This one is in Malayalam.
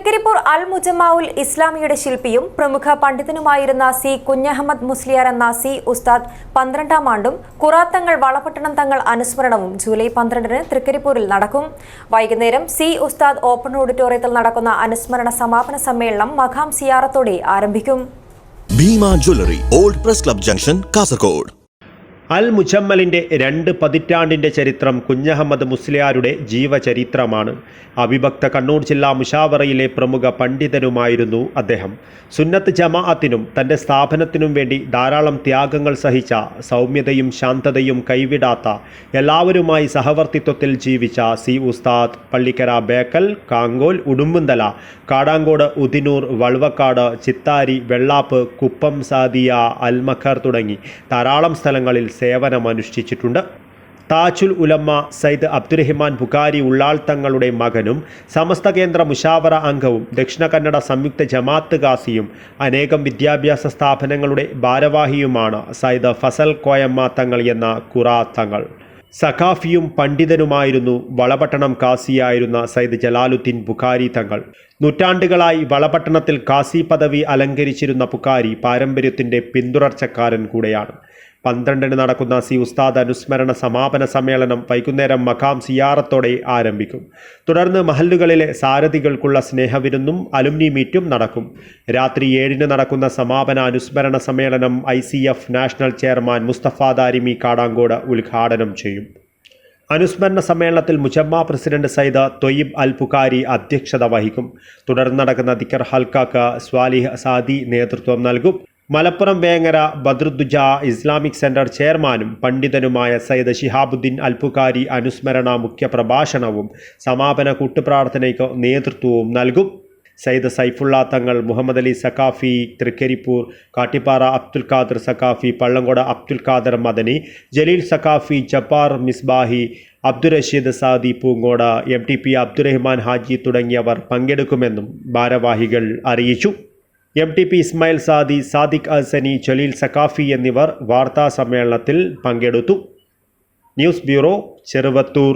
തൃക്കരിപ്പൂർ അൽ മുജമാവുൽ ഇസ്ലാമിയുടെ ശില്പിയും പ്രമുഖ പണ്ഡിതനുമായിരുന്ന സി കുഞ്ഞഹമ്മദ് മുസ്ലിയാർ എന്ന സി ഉസ്താദ് പന്ത്രണ്ടാം ആണ്ടും കുറാത്തങ്ങൾ വളപട്ടണം തങ്ങൾ അനുസ്മരണവും ജൂലൈ പന്ത്രണ്ടിന് തൃക്കരിപ്പൂരിൽ നടക്കും. വൈകുന്നേരം സി ഉസ്താദ് ഓപ്പൺ ഓഡിറ്റോറിയത്തിൽ നടക്കുന്ന അനുസ്മരണ സമാപന സമ്മേളനം മഖാം സിയാറത്തോടെ ആരംഭിക്കും. Bhima jewellery old press club junction Kasaragod. അൽ മുജമ്മലിന്റെ രണ്ട് പതിറ്റാണ്ടിന്റെ ചരിത്രം കുഞ്ഞഹമ്മദ് മുസ്ലിയാരുടെ ജീവചരിത്രമാണ്. അവിഭക്ത കണ്ണൂർ ജില്ലാ മുഷാവറയിലെ പ്രമുഖ പണ്ഡിതനുമായിരുന്നു അദ്ദേഹം. സുന്നത്ത് ജമാഅത്തിനും തന്റെ സ്ഥാപനത്തിനും വേണ്ടി ധാരാളം ത്യാഗങ്ങൾ സഹിച്ച സൗമ്യതയും ശാന്തതയും കൈവിടാത്ത എല്ലാവരുമായി സഹവർത്തിത്വത്തിൽ ജീവിച്ച സി ഉസ്താദ് പള്ളിക്കര ബേക്കൽ കാങ്കോൽ ഉടുമ്പുന്തല കാടാങ്കോട് ഉദിനൂർ വൾവക്കാട് ചിത്താരി വെള്ളാപ്പ് കുപ്പം സാദിയ അൽമഖർ തുടങ്ങി ധാരാളം സ്ഥലങ്ങളിൽ സേവനമനുഷ്ഠിച്ചിട്ടുണ്ട് താജുൽ ഉലമ്മ സയ്യിദ് അബ്ദുറഹിമാൻ ബുഖാരി ഉള്ളാൾ തങ്ങളുടെ മകനും സമസ്ത കേന്ദ്ര മുഷാവറ അംഗവും ദക്ഷിണ കന്നഡ സംയുക്ത ജമാഅത്ത് ഖാസിയും അനേകം വിദ്യാഭ്യാസ സ്ഥാപനങ്ങളുടെ ഭാരവാഹിയുമാണ് സയ്യിദ് ഫസൽ കോയമ്മ തങ്ങൾ എന്ന ഖുറാ തങ്ങൾ. സഖാഫിയും പണ്ഡിതനുമായിരുന്നു വളപട്ടണം കാസിയായിരുന്ന സയ്യിദ് ജലാലുദ്ദീൻ ബുഖാരി തങ്ങൾ. നൂറ്റാണ്ടുകളായി വളപട്ടണത്തിൽ കാസി പദവി അലങ്കരിച്ചിരുന്ന ബുഖാരി പാരമ്പര്യത്തിന്റെ പിന്തുടർച്ചക്കാരൻ കൂടെയാണ്. പന്ത്രണ്ടിന് നടക്കുന്ന സി ഉസ്താദ് അനുസ്മരണ സമാപന സമ്മേളനം വൈകുന്നേരം മഖാം സിയാറത്തോടെ ആരംഭിക്കും. തുടർന്ന് മഹല്ലുകളിലെ സാരഥികൾക്കുള്ള സ്നേഹവിരുന്നും അലുമിനി മീറ്റും നടക്കും. രാത്രി ഏഴിന് നടക്കുന്ന സമാപന അനുസ്മരണ സമ്മേളനം I national chairman Mustafa Darimi Kadangode ഉദ്ഘാടനം ചെയ്യും. അനുസ്മരണ സമ്മേളനത്തിൽ മുജമ്മ പ്രസിഡന്റ് സയ്യിദ് തൊയ്യിബ് അൽ പുകാരി അധ്യക്ഷത വഹിക്കും. തുടർന്ന് നടക്കുന്ന ദിക്കർ ഹൽക്കാക്ക് സ്വാലിഹ് സാദി നേതൃത്വം നൽകും. മലപ്പുറം വേങ്ങര ബദ്രുദ്ജ ഇസ്ലാമിക് സെന്റർ ചെയർമാനും പണ്ഡിതനുമായ സയ്യിദ് ഷിഹാബുദ്ദീൻ അൽപുകാരി അനുസ്മരണ മുഖ്യ പ്രഭാഷണവും സമാപന കൂട്ടുപ്രാർത്ഥനയ്ക്ക് നേതൃത്വവും നൽകും. Sayyid Saifulla Thangal Muhammad Ali Saqafi Thrikkaripur Kattippara Abdul Khader Saqafi Pallangode Abdul Khader Madani Jaleel Saqafi Jabbar Misbahi Abdurasheed Saadi Poongode M T P Abdurahman Haji തുടങ്ങിയവർ പങ്കെടുക്കുമെന്നും ഭാരവാഹികൾ അറിയിച്ചു. M T P Ismail Saadi Sadiq Asani Jaleel Saqafi എന്നിവർ വാർത്താ സമ്മേളനത്തിൽ പങ്കെടുത്തു. News bureau Cheruvathur.